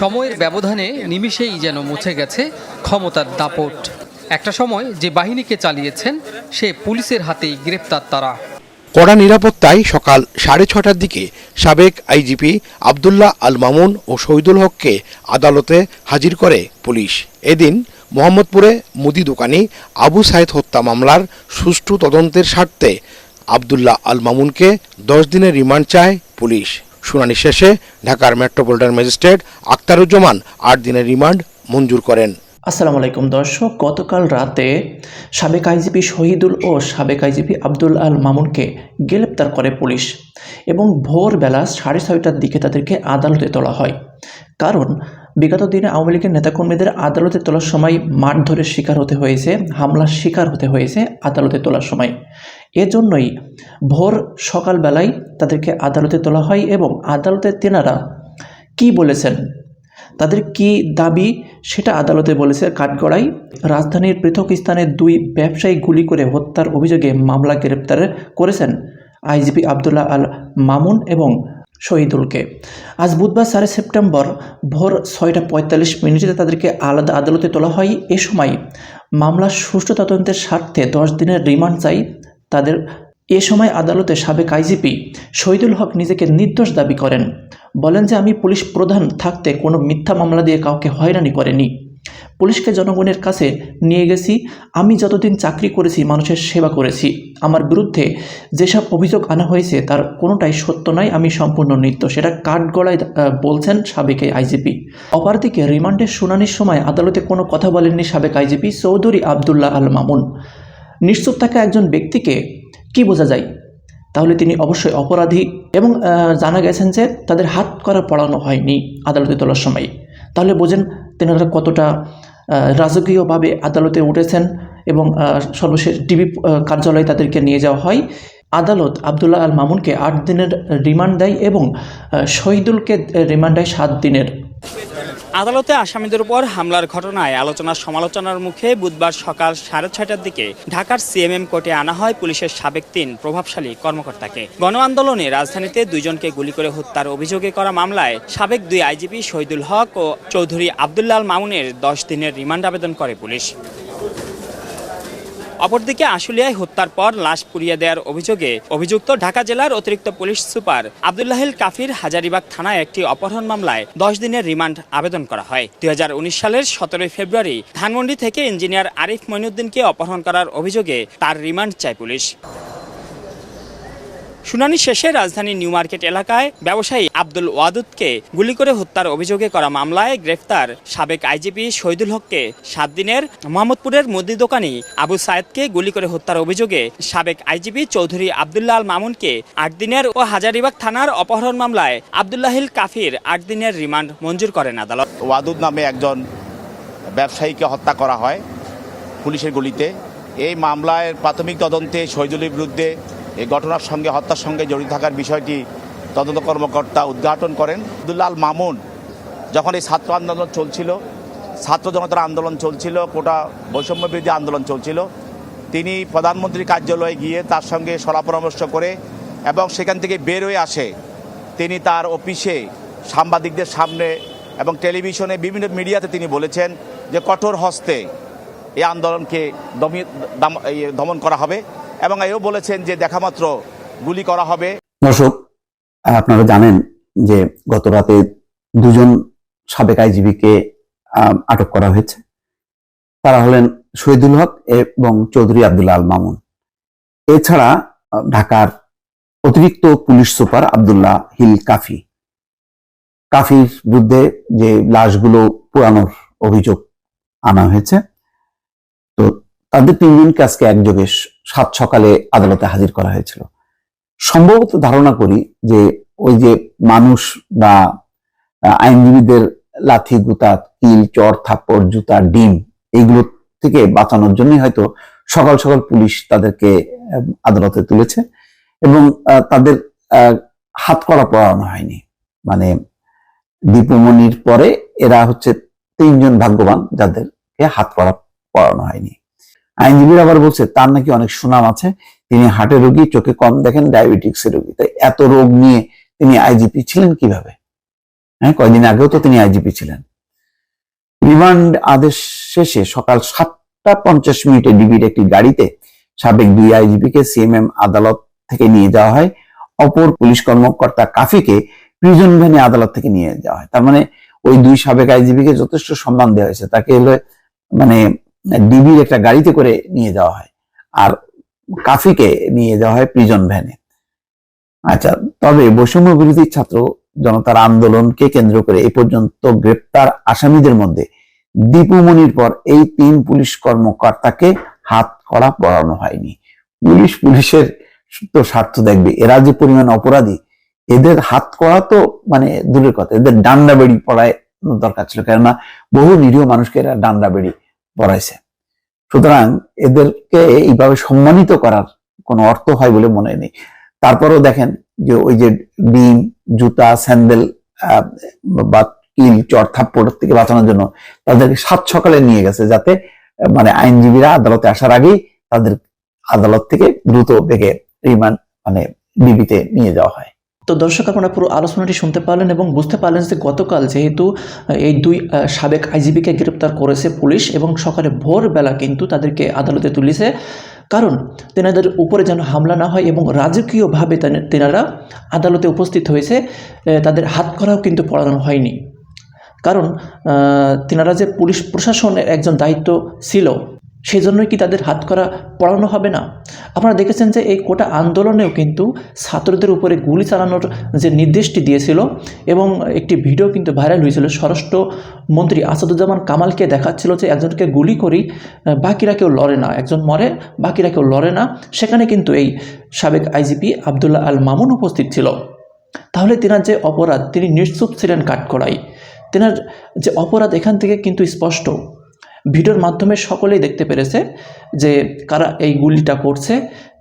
সময়ের ব্যবধানে নিমিষেই যেন মুছে গেছে ক্ষমতার দাপট। একটা সময় যে বাহিনীকে চালিয়েছেন, সে পুলিশের হাতেই গ্রেপ্তার তারা। কড়া নিরাপত্তায় সকাল সাড়ে ছটার দিকে সাবেক আইজিপি আবদুল্লাহ আল মামুন ও শহীদুল হককে আদালতে হাজির করে পুলিশ। এদিন মোহাম্মদপুরে মুদি দোকানি আবু সাইদ হত্যা মামলার সুষ্ঠু তদন্তের স্বার্থে আবদুল্লাহ আল মামুনকে দশ দিনের রিমান্ড চায় পুলিশ। শুনানি শেষে ঢাকার মেট্রোপলিটন ম্যাজিস্ট্রেট আক্তারুজ্জামান আট দিনের রিমান্ড মঞ্জুর করেন। আসসালামু আলাইকুম দর্শক, গতকাল রাতে সাবেক আইজিপি শহীদুল ও সাবেক আইজিপি আব্দুল আল মামুনকে গ্রেপ্তার করে পুলিশ এবং ভোরবেলা সাড়ে ছয়টার দিকে তাদেরকে আদালতে তোলা হয়। কারণ, বিগত দিনে আওয়ামী লীগের নেতাকর্মীদের আদালতে তোলার সময় মারধরের শিকার হতে হয়েছে, হামলার শিকার হতে হয়েছে আদালতে তোলার সময়। এজন্যই ভোর সকালবেলায় তাদেরকে আদালতে তোলা হয় এবং আদালতে তেনারা কি বলেছেন? তাদের কি দাবি সেটা আদালতে বলেছে কাঠগড়ায় রাজধানীর পৃথক স্থানে দুই ব্যবসায়ী গুলি করে হত্যার অভিযোগে মামলা গ্রেপ্তার করেছেন আইজিপি আবদুল্লাহ আল মামুন এবং শহীদুলকে। আজ বুধবার সাড়ে সেপ্টেম্বর ভোর ছয়টা পঁয়তাল্লিশ মিনিটে তাদেরকে আলাদা আদালতে তোলা হয়। এ সময় মামলার সুষ্ঠু তদন্তের স্বার্থে দশ দিনের রিমান্ড চাই তাদের এ সময় আদালতে সাবেক আইজিপি শহীদুল হক নিজেকে নির্দোষ দাবি করেন। বলেন যে আমি পুলিশ প্রধান থাকতে কোনো মিথ্যা মামলা দিয়ে কাউকে হয়রানি করেনি। পুলিশকে জনগণের কাছে নিয়ে গেছি। আমি যতদিন চাকরি করেছি মানুষের সেবা করেছি। আমার বিরুদ্ধে যেসব অভিযোগ আনা হয়েছে তার কোনোটাই সত্য নয়। আমি সম্পূর্ণ নিত্য সেটা কাঠগড়ায় আহ, বলছেন সাবেক আইজিপি। অপরদিকে রিমান্ডের শুনানির সময় আদালতে কোনো কথা বলেননি সাবেক আইজিপি চৌধুরী আবদুল্লাহ আল মামুন নিশ্চুপ থাকা একজন ব্যক্তিকে কি বোঝা যায়? তাহলে তিনি অবশ্যই অপরাধী এবং জানা গেছেন যে তাদের হাত করা পড়ানো হয়নি আদালতে তোলার সময়। তাহলে বোঝেন তেনারা কতটা রাজকীয়ভাবে আদালতে উঠেছেন এবং সর্বশেষ ডিবি কার্যালয়ে তাদেরকে নিয়ে যাওয়া হয়। আদালত আবদুল্লাহ আল মামুনকে আট দিনের রিমান্ড দেয় এবং শহীদুলকে রিমান্ড দেয় সাত দিনের। আদালতে আসামিদের উপর হামলার ঘটনায় আলোচনা সমালোচনার মুখে বুধবার সকাল সাড়ে ছয়টার দিকে ঢাকার সিএমএম কোর্টে আনা হয় পুলিশের সাবেক তিন প্রভাবশালী কর্মকর্তাকে। গণ আন্দোলনে রাজধানীতে দুইজনকে গুলি করে হত্যার অভিযোগে করা মামলায় সাবেক দুই আইজিপি শহীদুল হক ও চৌধুরী আবদুল্লাল মামুনের দশ দিনের রিমান্ড আবেদন করে পুলিশ। অপরদিকে আশুলিয়ায় হত্যার পর লাশ পুড়িয়ে দেওয়ার অভিযোগে অভিযুক্ত ঢাকা জেলার অতিরিক্ত পুলিশ সুপার আবদুল্লাহিল কাফির হাজারিবাগ থানায় একটি অপহরণ মামলায় দশ দিনের রিমান্ড আবেদন করা হয়। দু হাজার উনিশ সালের সতেরোই ফেব্রুয়ারি ধানমন্ডি থেকে ইঞ্জিনিয়ার আরিফ মইনুদ্দিনকে অপহরণ করার অভিযোগে তার রিমান্ড চায় পুলিশ। শুনানি শেষে রাজধানীর নিউ মার্কেট এলাকায় ব্যবসায়ী আব্দুল ওয়াদুদকে গুলি করে হত্যার অভিযোগে করা মামলায় গ্রেফতার সাবেক আইজিপি শহীদুল হককে সাত দিনের মোহাম্মদপুরের মুদি দোকানি আবু সায়েদকে গুলি করে হত্যার অভিযোগে সাবেক আইজিপি চৌধুরী আবদুল্লাহ মামুনকে আট দিনের ও হাজারিবাগ থানার অপহরণ মামলায় আবদুল্লাহিল কাফির আট দিনের রিমান্ড মঞ্জুর করেন আদালত। ওয়াদুদ নামে একজন ব্যবসায়ীকে হত্যা করা হয় পুলিশের গুলিতে। এই মামলায় প্রাথমিক তদন্তে শহীদুলের বিরুদ্ধে এই ঘটনার সঙ্গে, হত্যার সঙ্গে জড়িত থাকার বিষয়টি তদন্ত কর্মকর্তা উদ্ঘাটন করেন। আব্দুল্লাল মামুন, যখন এই ছাত্র আন্দোলন চলছিল, ছাত্র জনতার আন্দোলন চলছিল, কোটা বৈষম্য বিরোধী আন্দোলন চলছিল, তিনি প্রধানমন্ত্রীর কার্যালয়ে গিয়ে তার সঙ্গে সলা পরামর্শ করে এবং সেখান থেকে বের হয়ে আসে। তিনি তার অফিসে সাংবাদিকদের সামনে এবং টেলিভিশনে বিভিন্ন মিডিয়াতে তিনি বলেছেন যে কঠোর হস্তে এই আন্দোলনকে দমন করা হবে। এবং এও বলেছেন যে দেখামাত্র গুলি করা হবে। দর্শক, আপনারা জানেন যে গত রাতে দুজন সাবেক আইজিবিকে আটক করা হয়েছে। তারা হলেন শহীদুল হক এবং চৌধুরী আব্দুল্লাহ আল মামুন। এছাড়া ঢাকার অতিরিক্ত পুলিশ সুপার আবদুল্লাহ হিল কাফি। কাফির বিরুদ্ধে যে লাশগুলো পুরানোর অভিযোগ আনা হয়েছে। তো তাদের তিনজনকে আজকে একযোগে সাত সকালে আদালতে হাজির করা হয়েছিল। সম্ভবত ধারণা করি যে ওই যে মানুষ বা আইনজীবীদের লাথি, গুতা কিল চর, থাপ্পড়, জুতা, ডিম এইগুলো থেকে বাঁচানোর জন্যই হয়তো সকাল সকাল পুলিশ তাদেরকে আদালতে তুলেছে এবং তাদের হাত করা পড়ানো হয়নি। মানে দীপমণির পরে এরা হচ্ছে তিনজন ভাগ্যবান যাদেরকে হাত করা পড়ানো হয়নি। আইনজীবীরা আবার বলছে, তার নাকি অনেক সুনাম আছে। তিনি হার্টের রোগী, চোখে কম দেখেন, ডায়াবেটিক্স এর রোগী। তাই এত রোগ নিয়ে তিনি আইজিপি ছিলেন কীভাবে? হ্যাঁ কয়দিন আগেও তো তিনি আইজিপি ছিলেন। রিমান্ড আদেশ শেষে সকাল সাতটা পঞ্চাশ মিনিটে ডিবির একটি গাড়িতে সাবেক দুই আইজিপি কে সিএমএম আদালত থেকে নিয়ে যাওয়া হয়। অপর পুলিশ কর্মকর্তা কাফিকে প্রিজন ভ্যানে আদালত থেকে নিয়ে যাওয়া হয়। তার মানে ওই দুই সাবেক আইজিপি কে যথেষ্ট সম্মান দেওয়া হয়েছে। তাকে মানে ডিবির একটা গাড়িতে করে নিয়ে যাওয়া হয়। আর কাফিকে নিয়ে যাওয়া হয় প্রিজন ভ্যানে আচ্ছা তবে বৈষম্য বিরোধী ছাত্র জনতার আন্দোলনকে কেন্দ্র করে এই পর্যন্ত গ্রেপ্তার আসামিদের মধ্যে দীপু মনির পর এই তিন পুলিশ কর্মকর্তাকে হাত করা পড়ানো হয়নি। পুলিশ পুলিশের তো স্বার্থ দেখবে, এরা যে পরিমাণ অপরাধী, এদের হাত করা তো মানে দূরের কথা। এদের ডান্ডা বেড়ি পড়ায় দরকার ছিল, কেননা বহু নিরীহ মানুষকে এরা ডান্ডা বেড়ি পড়াইছে। সুতরাং এদেরকে এইভাবে সম্মানিত করার কোনো অর্থ হয় বলে মনে নেই। তারপরেও দেখেন যে ওই যে ডিম, জুতা, স্যান্ডেল বা কিল, চর, থাপ্পড় থেকে বাঁচানোর জন্য তাদেরকে সাত সকালে নিয়ে গেছে যাতে মানে আইনজীবীরা আদালতে আসার আগেই তাদের আদালত থেকে দ্রুত বেগে রিমান্ড মানে ডিবিতে নিয়ে যাওয়া হয়। তো দর্শক আপনারা পুরো আলোচনাটি শুনতে পারলেন এবং বুঝতে পারলেন যে গতকাল যেহেতু এই দুই সাবেক আইজিবিকে গ্রেপ্তার করেছে পুলিশ এবং সকালে ভোরবেলা কিন্তু তাদেরকে আদালতে তুলেছে। কারণ তেনাদের উপরে যেন হামলা না হয় এবং রাজকীয়ভাবে তেনারা আদালতে উপস্থিত হয়েছে তাদের হাত করাও কিন্তু পড়ানো হয়নি। কারণ তেনারা যে পুলিশ প্রশাসনের একজন দায়িত্ব ছিল সেই জন্যই কি তাদের হাত করা পড়ানো হবে না? আপনারা দেখেছেন যে এই কোটা আন্দোলনেও কিন্তু ছাত্রদের উপরে গুলি চালানোর যে নির্দেশটি দিয়েছিল এবং একটি ভিডিও কিন্তু ভাইরাল হয়েছিল। স্বরাষ্ট্র মন্ত্রী আসাদুজ্জামান কামালকে দেখাচ্ছিল যে একজনকে গুলি করি বাকিরা কেউ লড়ে না। একজন মরে, বাকিরা কেউ লড়ে না। সেখানে কিন্তু এই সাবেক আইজিপি আবদুল্লাহ আল মামুন উপস্থিত ছিল। তাহলে তেনার যে অপরাধ, তিনি নিশ্চুপ ছিলেন কাঠকড়াই তেনার যে অপরাধ এখান থেকে কিন্তু স্পষ্ট। ভিডিওর মাধ্যমে সকলেই দেখতে পেরেছে যে কারা এই গুলিটা করছে।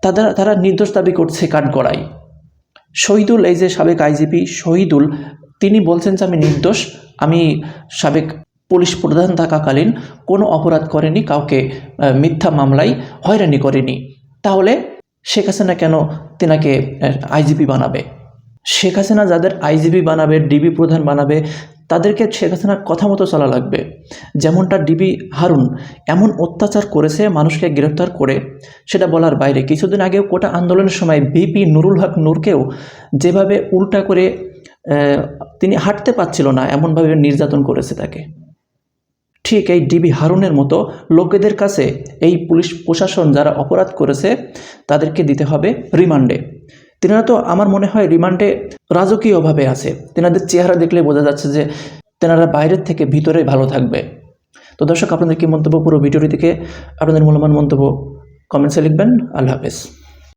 তারা তারা নির্দোষ দাবি করছে কাঠগড়াই শহীদুল, এই যে সাবেক আইজিপি শহীদুল, তিনি বলছেন যে, আমি নির্দোষ, আমি সাবেক পুলিশ প্রধান থাকাকালীন কোনো অপরাধ করেনি, কাউকে মিথ্যা মামলায় হয়রানি করেনি। তাহলে শেখ হাসিনা কেন তেনাকে আইজিপি বানাবে? শেখ হাসিনা যাদের আইজিপি বানাবে, ডিবি প্রধান বানাবে তাদেরকে শেখ কথা মতো চলা লাগবে। যেমনটা ডিবি হারুন এমন অত্যাচার করেছে, মানুষকে গ্রেফতার করে, সেটা বলার বাইরে। কিছুদিন আগেও কোটা আন্দোলনের সময় বিপি নুরুল হক নূরকেও যেভাবে উল্টা করে তিনি হাঁটতে পারছিল না, এমনভাবে নির্যাতন করেছে তাকে। ঠিক এই ডিবি হারুনের মতো লোকেদের কাছে এই পুলিশ প্রশাসন যারা অপরাধ করেছে, তাদেরকে দিতে হবে রিমান্ডে। তেনারা তো আমার মনে হয় রিমান্ডে রাজকীয়ভাবে আছে। তেনাদের চেহারা দেখলে বোঝা যাচ্ছে যে তেনারা বাইরের থেকে ভিতরে ভালো থাকবে। তো দর্শক, আপনাদের কি মন্তব্য পুরো ভিডিওটি থেকে আপনাদের মূল্যবান মন্তব্য কমেন্টসে লিখবেন। আল্লাহ হাফেজ।